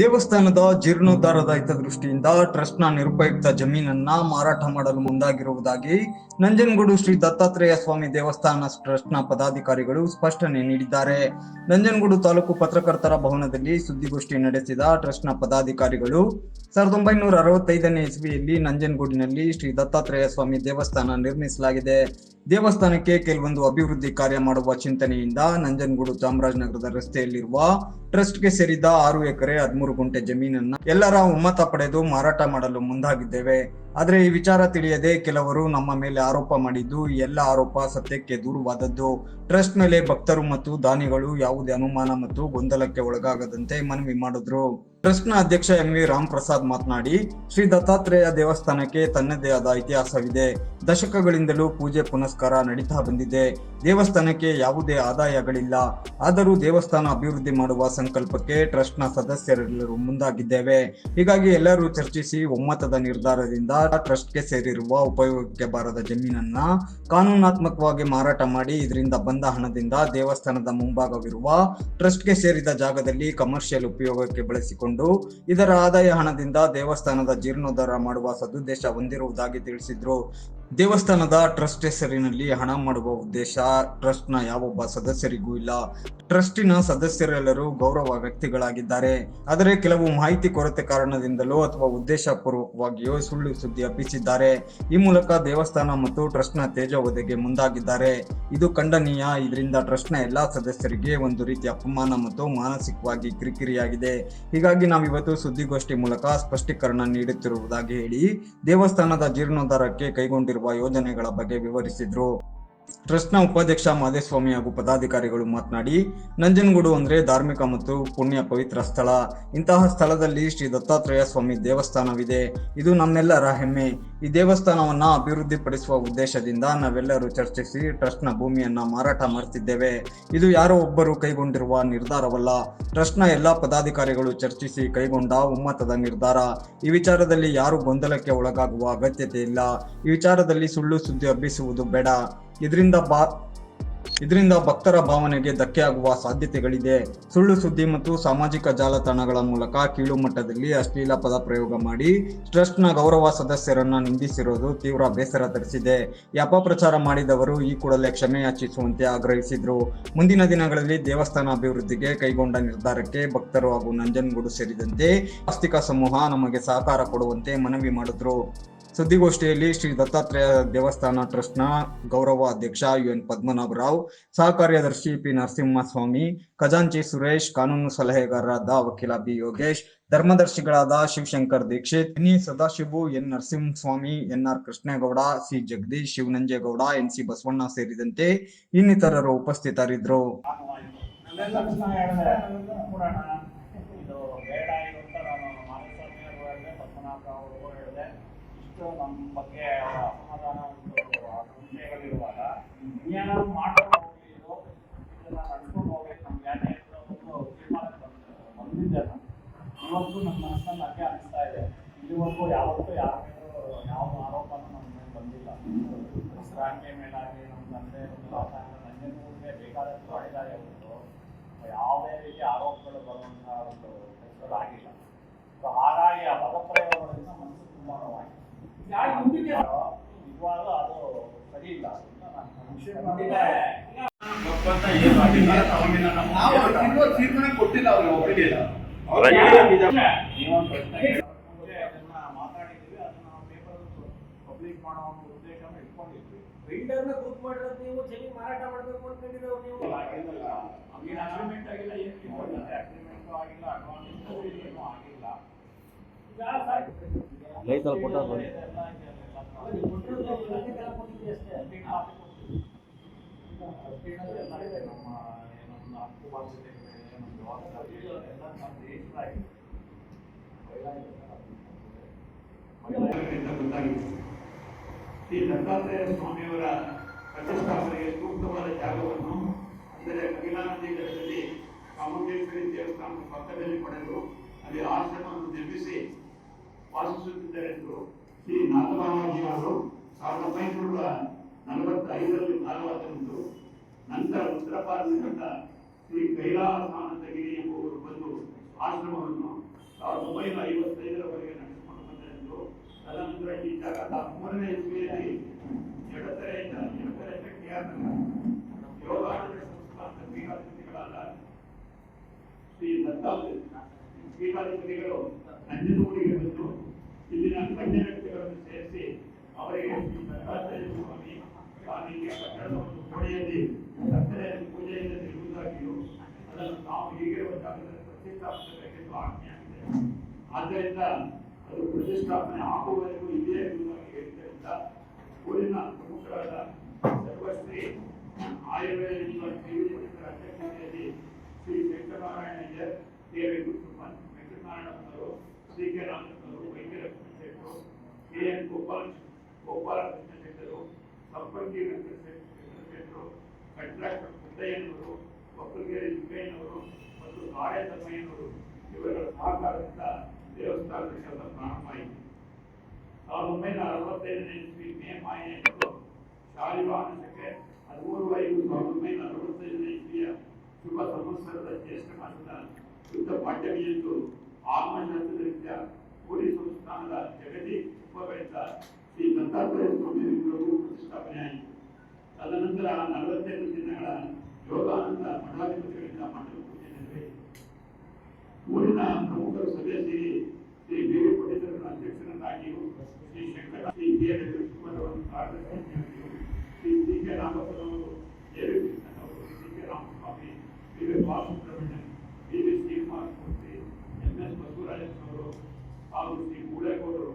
ದೇವಸ್ಥಾನದ ಜೀರ್ಣೋದ್ಧಾರದ ಹಿತದೃಷ್ಟಿಯಿಂದ ಟ್ರಸ್ಟ್ನ ನಿರುಪಯುಕ್ತ ಜಮೀನನ್ನ ಮಾರಾಟ ಮಾಡಲು ಮುಂದಾಗಿರುವುದಾಗಿ ನಂಜನಗೂಡು ಶ್ರೀ ದತ್ತಾತ್ರೇಯ ಸ್ವಾಮಿ ದೇವಸ್ಥಾನ ಟ್ರಸ್ಟ್ನ ಪದಾಧಿಕಾರಿಗಳು ಸ್ಪಷ್ಟನೆ ನೀಡಿದ್ದಾರೆ. ನಂಜನಗೂಡು ತಾಲೂಕು ಪತ್ರಕರ್ತರ ಭವನದಲ್ಲಿ ಸುದ್ದಿಗೋಷ್ಠಿ ನಡೆಸಿದ ಟ್ರಸ್ಟ್ನ ಪದಾಧಿಕಾರಿಗಳು, ಸಾವಿರದ ಒಂಬೈನೂರ ಅರವತ್ತೈದನೇ ಇಸ್ವಿಯಲ್ಲಿ ನಂಜನಗೂಡಿನಲ್ಲಿ ಶ್ರೀ ದತ್ತಾತ್ರೇಯ ಸ್ವಾಮಿ ದೇವಸ್ಥಾನ ನಿರ್ಮಿಸಲಾಗಿದೆ. ದೇವಸ್ಥಾನಕ್ಕೆ ಕೆಲವೊಂದು ಅಭಿವೃದ್ಧಿ ಕಾರ್ಯ ಮಾಡುವ ಚಿಂತನೆಯಿಂದ ನಂಜನಗೂಡು ಚಾಮರಾಜನಗರದ ರಸ್ತೆಯಲ್ಲಿರುವ ಟ್ರಸ್ಟ್ಗೆ ಸೇರಿದ ಆರು ಎಕರೆ ಹದಿಮೂರು ಗುಂಟೆ ಜಮೀನನ್ನ ಎಲ್ಲರ ಒಮ್ಮತ ಪಡೆದು ಮಾರಾಟ ಮಾಡಲು ಮುಂದಾಗಿದ್ದೇವೆ. ಆದರೆ ಈ ವಿಚಾರ ತಿಳಿಯದೆ ಕೆಲವರು ನಮ್ಮ ಮೇಲೆ ಆರೋಪ ಮಾಡಿದ್ದು ಎಲ್ಲ ಆರೋಪ ಸತ್ಯಕ್ಕೆ ದೂರವಾದದ್ದು. ಟ್ರಸ್ಟ್ ಮೇಲೆ ಭಕ್ತರು ಮತ್ತು ದಾನಿಗಳು ಯಾವುದೇ ಅನುಮಾನ ಮತ್ತು ಗೊಂದಲಕ್ಕೆ ಒಳಗಾಗದಂತೆ ಮನವಿ ಮಾಡಿದ್ರು. ಟ್ರಸ್ಟ್ನ ಅಧ್ಯಕ್ಷ ಎಂ ವಿ ರಾಮ್ ಪ್ರಸಾದ್ ಮಾತನಾಡಿ, ಶ್ರೀ ದತ್ತಾತ್ರೇಯ ದೇವಸ್ಥಾನಕ್ಕೆ ತನ್ನದೇ ಆದ ಇತಿಹಾಸವಿದೆ. ದಶಕಗಳಿಂದಲೂ ಪೂಜೆ ಪುನಸ್ಕಾರ ನಡೀತಾ ಬಂದಿದೆ. ದೇವಸ್ಥಾನಕ್ಕೆ ಯಾವುದೇ ಆದಾಯಗಳಿಲ್ಲ. ಆದರೂ ದೇವಸ್ಥಾನ ಅಭಿವೃದ್ಧಿ ಮಾಡುವ ಸಂಕಲ್ಪಕ್ಕೆ ಟ್ರಸ್ಟ್ನ ಸದಸ್ಯರೆಲ್ಲರೂ ಮುಂದಾಗಿದ್ದೇವೆ. ಹೀಗಾಗಿ ಎಲ್ಲರೂ ಚರ್ಚಿಸಿ ಒಮ್ಮತದ ನಿರ್ಧಾರದಿಂದ ಟ್ರಸ್ಟ್ಗೆ ಸೇರಿರುವ ಉಪಯೋಗಕ್ಕೆ ಬಾರದ ಜಮೀನನ್ನ ಕಾನೂನಾತ್ಮಕವಾಗಿ ಮಾರಾಟ ಮಾಡಿ ಇದರಿಂದ ಬಂದ ಹಣದಿಂದ ದೇವಸ್ಥಾನದ ಮುಂಭಾಗವಿರುವ ಟ್ರಸ್ಟ್ಗೆ ಸೇರಿದ ಜಾಗದಲ್ಲಿ ಕಮರ್ಷಿಯಲ್ ಉಪಯೋಗಕ್ಕೆ ಬಳಸಿಕೊಂಡು ಇದರ ಆದಾಯ ಹಣದಿಂದ ದೇವಸ್ಥಾನದ ಜೀರ್ಣೋದ್ಧಾರ ಮಾಡುವ ಸದುದ್ದೇಶ ಹೊಂದಿರುವುದಾಗಿ ತಿಳಿಸಿದ್ರು. ದೇವಸ್ಥಾನದ ಟ್ರಸ್ಟ್ ಹೆಸರಿನಲ್ಲಿ ಹಣ ಮಾಡುವ ಉದ್ದೇಶ, ಟ್ರಸ್ಟ್ನ ಯಾವೊಬ್ಬ ಸದಸ್ಯರಿಗೂ ಇಲ್ಲ. ಟ್ರಸ್ಟಿನ ಸದಸ್ಯರೆಲ್ಲರೂ ಗೌರವ ವ್ಯಕ್ತಿಗಳಾಗಿದ್ದಾರೆ. ಆದರೆ ಕೆಲವು ಮಾಹಿತಿ ಕೊರತೆ ಕಾರಣದಿಂದಲೋ ಅಥವಾ ಉದ್ದೇಶಪೂರ್ವಕವಾಗಿಯೋ ಸುಳ್ಳು ಸುದ್ದಿ ಹಬ್ಬಿಸಿದ್ದಾರೆ. ಈ ಮೂಲಕ ದೇವಸ್ಥಾನ ಮತ್ತು ಟ್ರಸ್ಟ್ನ ತೇಜವಧೆಗೆ ಮುಂದಾಗಿದ್ದಾರೆ. ಇದು ಖಂಡನೀಯ. ಇದರಿಂದ ಟ್ರಸ್ಟ್ನ ಎಲ್ಲಾ ಸದಸ್ಯರಿಗೆ ಒಂದು ರೀತಿಯ ಅಪಮಾನ ಮತ್ತು ಮಾನಸಿಕವಾಗಿ ಕಿರಿಕಿರಿಯಾಗಿದೆ. ಹೀಗಾಗಿ ನಾವಿವತ್ತು ಸುದ್ದಿಗೋಷ್ಠಿ ಮೂಲಕ ಸ್ಪಷ್ಟೀಕರಣ ನೀಡುತ್ತಿರುವುದಾಗಿ ಹೇಳಿ, ದೇವಸ್ಥಾನದ ಜೀರ್ಣೋದ್ಧಾರಕ್ಕೆ ಕೈಗೊಂಡಿರುವ ಯೋಜನೆಗಳ ಬಗ್ಗೆ ವಿವರಿಸಿದ್ರು. ಟ್ರಸ್ಟ್ನ ಉಪಾಧ್ಯಕ್ಷ ಮಾದೇಸ್ವಾಮಿ ಹಾಗೂ ಪದಾಧಿಕಾರಿಗಳು ಮಾತನಾಡಿ, ನಂಜನಗೂಡು ಅಂದ್ರೆ ಧಾರ್ಮಿಕ ಮತ್ತು ಪುಣ್ಯ ಪವಿತ್ರ ಸ್ಥಳ. ಇಂತಹ ಸ್ಥಳದಲ್ಲಿ ಶ್ರೀ ದತ್ತಾತ್ರೇಯ ಸ್ವಾಮಿ ದೇವಸ್ಥಾನವಿದೆ. ಇದು ನಮ್ಮೆಲ್ಲರ ಹೆಮ್ಮೆ. ಈ ದೇವಸ್ಥಾನವನ್ನ ಅಭಿವೃದ್ಧಿಪಡಿಸುವ ಉದ್ದೇಶದಿಂದ ನಾವೆಲ್ಲರೂ ಚರ್ಚಿಸಿ ಟ್ರಸ್ಟ್ನ ಭೂಮಿಯನ್ನ ಮಾರಾಟ ಮಾಡ್ತಿದ್ದೇವೆ. ಇದು ಯಾರೋ ಒಬ್ಬರು ಕೈಗೊಂಡಿರುವ ನಿರ್ಧಾರವಲ್ಲ. ಟ್ರಸ್ಟ್ನ ಎಲ್ಲಾ ಪದಾಧಿಕಾರಿಗಳು ಚರ್ಚಿಸಿ ಕೈಗೊಂಡ ಒಮ್ಮತದ ನಿರ್ಧಾರ. ಈ ವಿಚಾರದಲ್ಲಿ ಯಾರು ಗೊಂದಲಕ್ಕೆ ಒಳಗಾಗುವ ಅಗತ್ಯತೆ ಇಲ್ಲ. ಈ ವಿಚಾರದಲ್ಲಿ ಸುಳ್ಳು ಸುದ್ದಿ ಹಬ್ಬಿಸುವುದು ಬೇಡ. ಇದರಿಂದ ಬಾ, ಇದರಿಂದ ಭಕ್ತರ ಭಾವನೆಗೆ ಧಕ್ಕೆಯಾಗುವ ಸಾಧ್ಯತೆಗಳಿದೆ. ಸುಳ್ಳು ಸುದ್ದಿ ಮತ್ತು ಸಾಮಾಜಿಕ ಜಾಲತಾಣಗಳ ಮೂಲಕ ಕೀಳು ಮಟ್ಟದಲ್ಲಿ ಅಶ್ಲೀಲ ಪದ ಪ್ರಯೋಗ ಮಾಡಿ ಟ್ರಸ್ಟ್ನ ಗೌರವ ಸದಸ್ಯರನ್ನ ನಿಂದಿಸಿರುವುದು ತೀವ್ರ ಬೇಸರ ತರಿಸಿದೆ. ಈ ಅಪಪ್ರಚಾರ ಮಾಡಿದವರು ಈ ಕೂಡಲೇ ಕ್ಷಮೆ ಯಾಚಿಸುವಂತೆ ಆಗ್ರಹಿಸಿದ್ರು. ಮುಂದಿನ ದಿನಗಳಲ್ಲಿ ದೇವಸ್ಥಾನ ಅಭಿವೃದ್ಧಿಗೆ ಕೈಗೊಂಡ ನಿರ್ಧಾರಕ್ಕೆ ಭಕ್ತರು ಹಾಗೂ ನಂಜನಗೂಡು ಸೇರಿದಂತೆ ಆಸ್ತಿಕ ಸಮೂಹ ನಮಗೆ ಸಹಕಾರ ಕೊಡುವಂತೆ ಮನವಿ ಮಾಡಿದ್ರು. ಸುದ್ದಿಗೋಷ್ಠಿಯಲ್ಲಿ ಶ್ರೀ ದತ್ತಾತ್ರೇಯ ದೇವಸ್ಥಾನ ಟ್ರಸ್ಟ್ನ ಗೌರವ ಅಧ್ಯಕ್ಷ ಯು ಎನ್ ಪದ್ಮನಾಭರಾವ್ ಸಹ ಕಾರ್ಯದರ್ಶಿ ಪಿ ನರಸಿಂಹಸ್ವಾಮಿ, ಖಜಾಂಚಿ ಸುರೇಶ್, ಕಾನೂನು ಸಲಹೆಗಾರರಾದ ವಕೀಲ ಬಿ ಯೋಗೇಶ್, ಧರ್ಮದರ್ಶಿಗಳಾದ Shivashankar Dikshit ಇನ್ನಿ Sadashivu, N Narasimhaswamy N R Krishnegowda, C Jagadish, Shivananjegowda, N C Basavanna ಸೇರಿದಂತೆ ಇನ್ನಿತರರು ಉಪಸ್ಥಿತರಿದ್ದರು. ಹೇಳಿದೆ. ನಮ್ಮ ಬಗ್ಗೆ ಅಸಮಾಧಾನ ಒಂದು ಸಂಶಯಗಳಿರುವಾಗ ಏನಾದ್ರು ಮಾಡ್ಕೊಂಡು ಹೋಗಿ ಇದು ಇದನ್ನ ನಡ್ಕೊಂಡು ಹೋಗ್ಬೇಕು ನಮ್ಗೆ ಯಾಕೆ ಒಂದು ತೀರ್ಮಾನಕ್ಕೆ ಬಂದ ಬಂದಿದ್ದೆ ನಾನು. ಇವತ್ತು ನಮ್ಮ ಮನಸ್ಸಲ್ಲಿ ಹಾಗೆ ಅನಿಸ್ತಾ ಇದೆ. ಇದುವರೆಗೂ ಯಾವತ್ತೂ ಯಾರ ಮೇಲೂ ಯಾವ ಆರೋಪನೂ ನಮ್ಮ ಮೇಲೆ ಬಂದಿಲ್ಲ. ಹೆಸರಾಂಕೆ ಮೇಲಾಗಿ ನಮ್ಮ ತಂದೆ ಒಂದು ನಂಜನಗೂಡಿಗೆ ಬೇಕಾದಷ್ಟು ಮಾಡಿದ್ದಾರೆ ಹೊರತು ಯಾವುದೇ ರೀತಿ ಆರೋಪಗಳು ಬರುವಂತಹ ಒಂದು ಕೆಲಸಗಳು ಆಗಿಲ್ಲ ಸೊ ಹಾಗಾಗಿ ಆ ಪದಪ್ರಯೋಗಗಳಿಂದ ಮನಸ್ಸು ತುಂಬಾ ನೋವಾಗಿದೆ ನಿಜವಾಗ್ಲೂ ಅದು ಸರಿ ಇಲ್ಲ ಅಂತ ನಾನು ಗೊತ್ತಂತ ಏನು ಆಗಿಲ್ಲ ಅವಾಗಿನ ನಮ್ಮ ನಾವು ಇನ್ನೂ ತೀರ್ಮಾನ ಕೊಟ್ಟಿಲ್ಲ ಅವ್ರಿಗೆ ಅದನ್ನ ಮಾತಾಡಿದ್ವಿ ಅದನ್ನ ಪೇಪರ್ ಪಬ್ಲಿಕ್ ಮಾಡೋ ಒಂದು ಇಟ್ಕೊಂಡಿದ್ವಿ ಬಿಲ್ಡರ್ನ ಗ್ರೂಪ್ ಮಾಡಿರೋದು ನೀವು ಜಮೀನು ಮಾರಾಟ ಮಾಡಬೇಕು ಅನ್ಕೊಂಡಿರೋ ನೀವು ಆಗಿಲ್ಲ ಅಗ್ರಿಮೆಂಟ್ ಆಗಿಲ್ಲ ಏನು ಅಗ್ರಿಮೆಂಟ್ ಆಗಿಲ್ಲ ಅಡ್ವಾನ್ಸ್ ಏನೂ ಆಗಿಲ್ಲ ಕೊಟ್ಟಿದ್ದೀರಿ ಅಷ್ಟೇ. ಗೊತ್ತಾಗಿದೆ ಶ್ರೀ ದತ್ತಾತ್ರೇಯ ಸ್ವಾಮಿಯವರ ಪ್ರತಿಷ್ಠಾಪನೆಗೆ ಸೂಕ್ತವಾದ ಜಾಗವನ್ನು ಅಂದರೆ ಮಹಿಳಾ ನದಿ ಘಟ್ಟದಲ್ಲಿ ಕಾಮಕೇಶ್ವರಿ ದೇವಸ್ಥಾನದ ಪಕ್ಕದಲ್ಲಿ ಪಡೆದು ಅಲ್ಲಿ ಆಶ್ರಮವನ್ನು ನಿರ್ಮಿಸಿ ವಾಸಿಸುತ್ತಿದ್ದರೆಂದು ಶ್ರೀ ನಾಗಬಾಮಾಜಿಯವರು ಸಾವಿರದ ಒಂಬೈನೂರ ನಲವತ್ತೈದರಲ್ಲಿ ಕಾಲವಾದದ್ದು ನಂತರ ಉತ್ತರ ಭಾರತದ ಶ್ರೀ ಕೈಲಾಸಾನಂದಗಿರಿ ಎಂಬುವರು ಬಂದು ಆಶ್ರಮವನ್ನು ಸಾವಿರದ ಒಂಬೈನೂರ ಐವತ್ತೈದರವರೆಗೆ ನಡೆಸಿಕೊಂಡು ಬಂದರೆಂದು ತದನಂತರ ಈ ಜಾಗದ ಮೂರನೇ ಇಸ್ವಿಯಲ್ಲಿ ಎಡತರೆಯಿಂದ ಎಡತರೆ ಸಂಸ್ಥಾನದ ಪೀಠಾಧಿಪತಿಗಳಾದ ಶ್ರೀ ದತ್ತಾತ್ರೇಯ ಪೀಠಾಧಿಪತಿಗಳು ನಂಜನಗೂಡಿಗೆ ಬಂದು ಇಲ್ಲಿನ ಗಣ್ಯ ವ್ಯಕ್ತಿಗಳನ್ನು ಸೇರಿಸಿ ಅವರಿಗೆ ಶ್ರೀ ದತ್ತಾತ್ರೇಯ ಸ್ವಾಮಿ ಸ್ವಾಮಿಗೆ ಕಟ್ಟಡದ ಒಂದು ಕೋಣೆಯಲ್ಲಿ ಸಕ್ಕರೆಯನ್ನು ಪೂಜೆಯಿಂದ ಇರುವುದಾಗಿಯೂ ಅದನ್ನು ನಾವು ಹೀಗಿರುವ ಜಾಗದಲ್ಲಿ ಪ್ರತಿಷ್ಠಾಪಿಸಬೇಕೆಂದು ಆಜ್ಞೆಯಾಗಿದೆ ಆದ್ದರಿಂದ ಅದು ಪ್ರತಿಷ್ಠಾಪನೆ ಆಗುವವರೆಗೂ ಇಲ್ಲೇ ಇರುವುದಾಗಿ ಹೇಳಿದ್ದರಿಂದ ಊರಿನ ಪ್ರಮುಖರಾದ ಸರ್ವಶ್ರೀ ಆಯುರ್ವೇದ ಯೂನಿವರ್ಸಿಟಿ ಅಧ್ಯಕ್ಷತೆಯಲ್ಲಿ ಶ್ರೀ ವೆಂಕಟನಾರಾಯಣಯ್ಯರ್ ದೇವಿ ಗುರುಸುಮನ್ ವೆಂಕಟನಾರಾಯಣಪ್ಪನವರು C K ರಾಮಕೃಷ್ಣರು ವೈದ್ಯಲಕ್ಷ್ಮಿ ಶೆಟ್ಟರು K N Gopal Gopalakrishna contractor ಮುದ್ದಯ್ಯನವರು ಒಕ್ಕಲಗೆರೆ ಲಿಂಗಯ್ಯನವರು ಮತ್ತು ಗಾಳೆ ತಮ್ಮಯ್ಯನವರು ಇವರ ಸಹಕಾರದಿಂದ ದೇವಸ್ಥಾನದ ಕೆಲಸ ಪ್ರಾರಂಭ ಆಯಿತು ಸಾವಿರದ ಒಂಬೈನೂರ ಅರವತ್ತೈದನೇ ಇಸ್ವಿ ಮೇ ಮಾಯನೆಂದು ಶಾಲಿವಾನಸಕ್ಕೆ ಹದಿಮೂರು ಐದು ಸಾವಿರದ ಒಂಬೈನೂರ ಅರವತ್ತೈದನೇ ಇಸ್ವಿಯ ಶುಭ ಸಂವತ್ಸರದ ಜ್ಯೇಷ್ಠ ಮಾಸದ ಶುದ್ಧ ಪಾಡ್ಯಮಿಯಂದು ಆತ್ಮಶಾಸ್ತ್ರದಿಂದ ಪೂರಿ ಸಂಸ್ಥಾನದ ಜಗತಿ ಉಪಗಳಿಂದ ಶ್ರೀ ದತ್ತಾತ್ರೇಯ ಸ್ವಾಮಿ ಅದನಂತರ ನಲವತ್ತೈದು ದಿನಗಳ ಯೋಗಾನಂದ ಮಠಾಧಿಪತಿಗಳಿಂದ ಮಾಡಲು ಕೂತಿದ್ದೇವೆ ಊರಿನ ಪ್ರಮುಖರು ಸಭೆ ಸೇರಿ ಶ್ರೀ ಬೇರೆ ಪಂಡಿತರನ್ನು ಅಧ್ಯಕ್ಷರನ್ನಾಗಿಯೂ Shri Shankara, Shri K Shri C K ರಾಮಪ್ಪನವರು A ಅವರು C K Ramaswamy B V B V S ಅವರು ಹಾಗೂ ಶ್ರೀ ಗೂಳೆಗೌಡರು